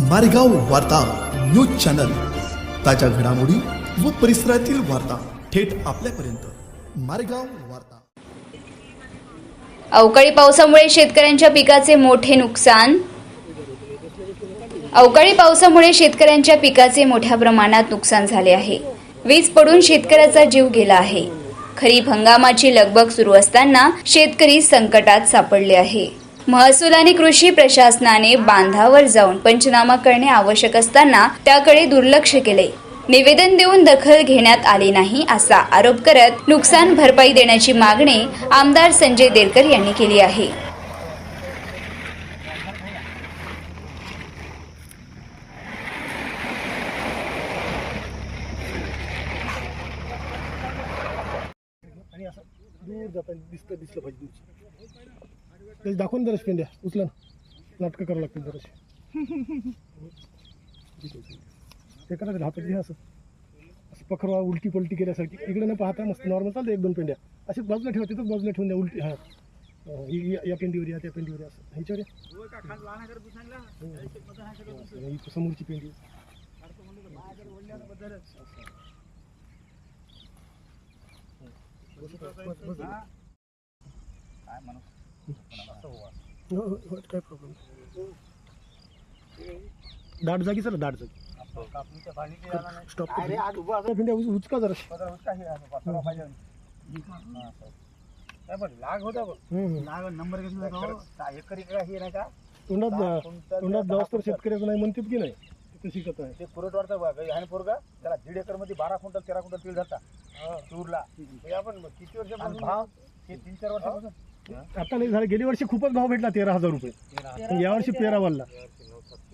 मारेगाव वार्ता news channel. ताज्या घडामोडी व परिसरातील वार्ता थेट आपल्यापर्यंत. मारेगाव वार्ता. अवकाळी पावसामुळे शेतकऱ्यांच्या पिकाचे मोठे नुकसान. अवकाळी पावसामुळे शेतकऱ्यांच्या पिकाचे मोठ्या प्रमाणात नुकसान झाले आहे. वीज पडून शेतकऱ्याचा जीव गेला आहे. खरीप हंगामाची लगबग सुरू असताना शेतकरी संकटात सापडले आहे. महसूल आणि कृषी प्रशासनाने बांधावर जाऊन पंचनामा करणे आवश्यक असताना त्याकडे दुर्लक्ष केले. निवेदन देऊन दखल घेण्यात आली नाही असा आरोप करत नुकसान भरपाई देण्याची मागणी आमदार संजय देरकर यांनी केली आहे. आणि असं दूर जाताना दिसतं दिसलं पाहिजे. त्याची दाखवून जरा पेंड्या उचला ना. नाटकं करावं लागतील जराशी. ते करायचं घ्या असं. असं पखरवा उलटी पलटी केल्यासारखी. इकडे न पाहता मस्त नॉर्मल चालतं एक दोन पेंड्या. असे बाजूला ठेवा तिथंच बाजूला ठेवून द्या उलटी. हा. ही- या- या पेंडीवर या त्या पेंडीवर असं. ह्याच्यावर समोरची हं, काय समोरची हो, हो, हो, काय प्रॉब्लेम दाट जागी चला दाट जागी. स्टॉप उच- उचका जरा. लाग होता बघ हम्म, हम्म. लाग नंबर कसं एकरी हे नाही का तोंडात दहा जा- क्विंटल तोंडात दहा जास्त तर क्विंटल. शेतकऱ्याचं नाही म्हणतात की नाही? तिथं शिकत आहे. ते पुरटवाडचा बघ आणि पोरगा त्याला दीड एकरमध्ये बारा क्विंटल तेरा क्विंटल तेल जाता तूरला हे. आपण किती वर्ष भाव हे तीन चार वर्षापासून आता नाही झालं. गेल्या वर्षी खूपच भाव भेटला तेरा हजार रुपये. पण यावर्षी पेरा वाढला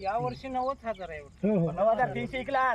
या वर्षी नव्वद हजार आहे. हो हो. नऊ हजार तीनशे इकला